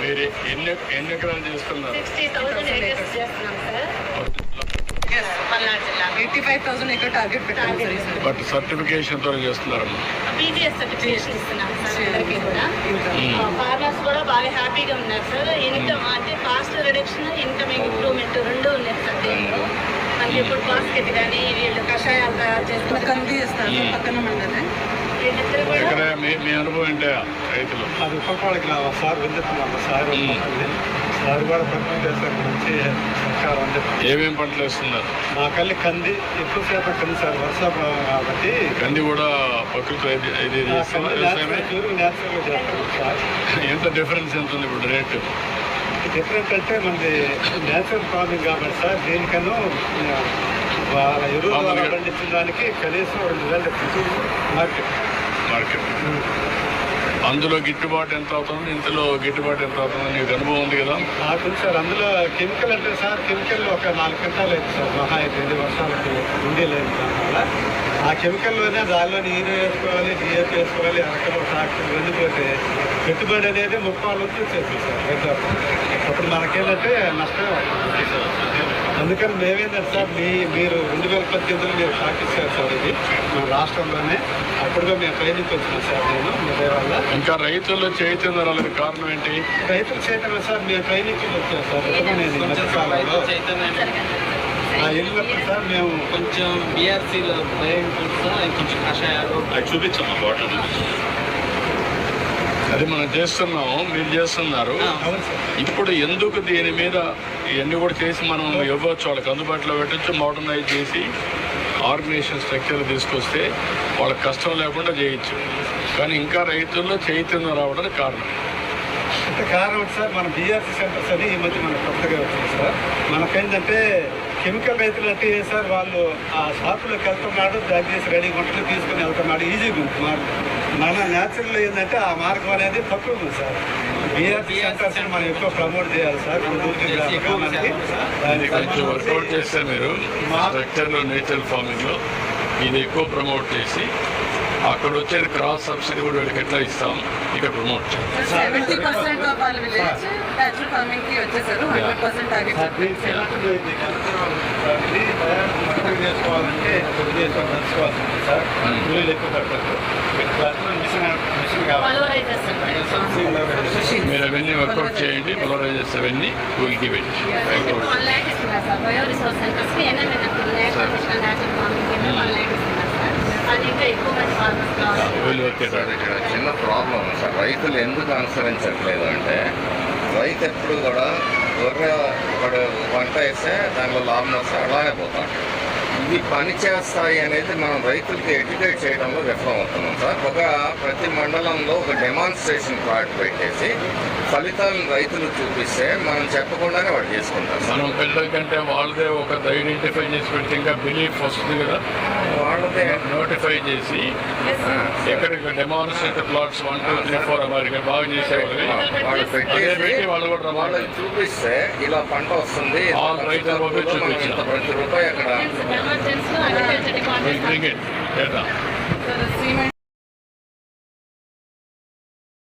మీరు? ఎన్ని ఎన్ని ఎకరాలు చేస్తున్నారు 60,000 acres చేస్తున్నాం సార్ పల్నాడు జిల్లా ఎయిటీ ఫైవ్ థౌసండ్ ఎక్కడ టార్గెట్ పెట్టాము సార్ ఈసారి. బట్ సర్టిఫికేషన్తో ఉమ్. ఫార్మర్స్ కూడా బాగా హ్యాపీగా ఉన్నారు సార్ ఇన్కమ్ అంటే కాస్ట్ రిడక్షన్ ఇన్కమ్ ఇంప్రూవ్మెంట్ రెండు ఉన్నాయి సార్ దీంట్లో మనకి ఇప్పుడు బాస్కెట్ కానీ వీళ్ళు కషాయాలు తయారు కంది చేస్తాను సార్ పక్కన మండలే వీళ్ళిద్దరు కూడా ఎక్కడ మీ అనుభవం ఏంటా రైతులు? అది ఉపకాళ్ళకి రావా సార్ విందుతున్నాం సార్. సార్ కూడా ప్రకటన చేశారు మంచి సహకారం అని చెప్పి ఏమేం పంటలు వేస్తున్నారు? మా కల్లి కంది ఎక్కువసేపు కంది సార్ వర్షాభావం కాబట్టి. కంది కూడా ప్రకృతి ఇది- న్యాచురల్గా చేస్తాం సార్. ఎంత డిఫరెన్స్ ఎంత ఉంది ఇప్పుడు రేటు? డిఫరెంట్ అంటే మనది న్యాచురల్ ఫార్మింగ్ కాబట్టి సార్ దీనికన్నా ఆ, వాళ్ళ ఎరువు ద్వారా మామూలుగా- పండించిన దానికి కనీసం రెండు వేల మార్కెట్. మార్కెట్. అందులో గిట్టుబాటు ఎంత అవుతుంది? ఇంతలో గిట్టుబాటు ఎంత అవుతుంది? నీకు అనుభవం ఉంది కదా? నాకు సార్. అందులో కెమికల్ అంటే సార్ కెమికల్ ఒక నాలుగు క్వింటాలు అయితే సార్. మహా ఇది వర్షాలకి ఉండే లేదు దానివల్ల. ఆ కెమికల్లోనే దానిలో నీరు వేసుకోవాలి డిఏపి వేసుకోవాలి అరకలు ట్రాక్టర్ వెళ్ళిపోతే పెట్టుబడి అనేది ముప్పై నుంచి వచ్చేస్తుంది సార్. మనకేంటంటే నష్టమే అవుతుంది అందుకని మేమేంటంటే సార్ మీ మీరు రెండు వేల పద్దెనిమిదిలో మీరు పాటిస్తారు సార్ ఇది మన రాష్ట్రంలోనే. అప్పుడుగా మేము ట్రైనింగ్కి వచ్చినాం సార్ నేను మీ దయ వల్ల ఇంకా రైతుల్లో చైతన్యం రాలేదు కారణం ఏంటి? రైతులు చేయటమే సార్ మేము ట్రైనింగ్ వచ్చాం సార్. వెళ్ళినప్పుడు సార్ మేము కొంచెం బీఆర్సీలో కొంచెం కషాయాలు అది చూపించమ్మా బాటిల్ అది మనం చేస్తున్నాము మీరు చేస్తున్నారు. ఇప్పుడు ఎందుకు దీని మీద ఇవన్నీ కూడా చేసి మనం ఇవ్వచ్చు? వాళ్ళకి అందుబాటులో పెట్టచ్చు మోడర్నైజ్ చేసి ఆర్గనైజేషన్ స్ట్రక్చర్ తీసుకొస్తే వాళ్ళకి కష్టం లేకుండా చేయొచ్చు. కానీ ఇంకా రైతుల్లో చైతన్యం రావడానికి కారణం. కారణం సార్ మన బీఆర్సీ సెంటర్స్ అని ఈ మధ్య మనకు కొత్తగా వచ్చింది సార్. మనకేంటంటే కెమికల్ రైతులు అంటే సార్ వాళ్ళు ఆ షాపులోకి వెళ్తున్నాడు బ్యాగ్ చేసి రెడీ గుంటలు తీసుకుని వెళ్తున్నాడు. ఈజీగా మార్గం మన న్యాచురల్ ఏంటంటే ఆ మార్గం అనేది తక్కువ ఉంది సార్. సెంటర్స్ మనం ఎక్కువ ప్రమోట్ చేయాలి సార్. వర్కౌట్ చేస్తే మీరు స్ట్రక్చర్లో నేచురల్ ఫార్మింగ్లో ఇది ఎక్కువ ప్రమోట్ చేసి అక్కడ వచ్చేది క్రాస్ సబ్సిడీ కూడా వీళ్ళకి ఎట్లా ఇస్తాం? ఇక్కడ ప్రమోట్ చేయాలి సెవెంటీ పర్సెంట్ ఆఫ్ వాళ్ళ విలేజ్ న్యాచురల్ ఫార్మింగ్కి వచ్చేసారు హండ్రెడ్ పర్సెంట్ టార్గెట్ చేసుకోవాలంటే సార్. మీరు అవన్నీ వర్కౌట్ చేయండి పొలరైజర్స్ అవన్నీ కూలికి పెట్టి. చిన్న ప్రాబ్లం ఉంది సార్ రైతులు ఎందుకు అనుసరించట్లేదు అంటే రైతు ఎప్పుడు కూడా గొర్రె ఒకడు పంట వేస్తే దానిలో లాభం వస్తే అలానే పోతాడు. ఇవి పని చేస్తాయి అనేది మనం రైతులకి ఎడ్యుకేట్ చేయడంలో విఫలమవుతున్నాం సార్. ఒక ప్రతి మండలంలో ఒక డెమాన్స్ట్రేషన్ ప్లాట్ పెట్టేసి ఫలితాలను రైతులు చూపిస్తే మనం చెప్పకుండానే వాడు చేసుకుంటారు సార్. మనం పిల్లల కంటే వాళ్ళదే ఒక ఐడెంటిఫై చేసి పెడితే ఇంకా బిలీఫ్ వస్తుంది కదా. వాళ్ళదే. నోటిఫై చేసి ఎక్కడికి demonstrative plots one two three four America బాగా చేసేవాళ్ళవి. వాళ్ళు పెట్టి వాళ్ళు కూడా. వాళ్ళకి చూపిస్తే ఇలా పంట వస్తుంది ప్రతి రూపాయి అక్కడ bringen. Ja, da.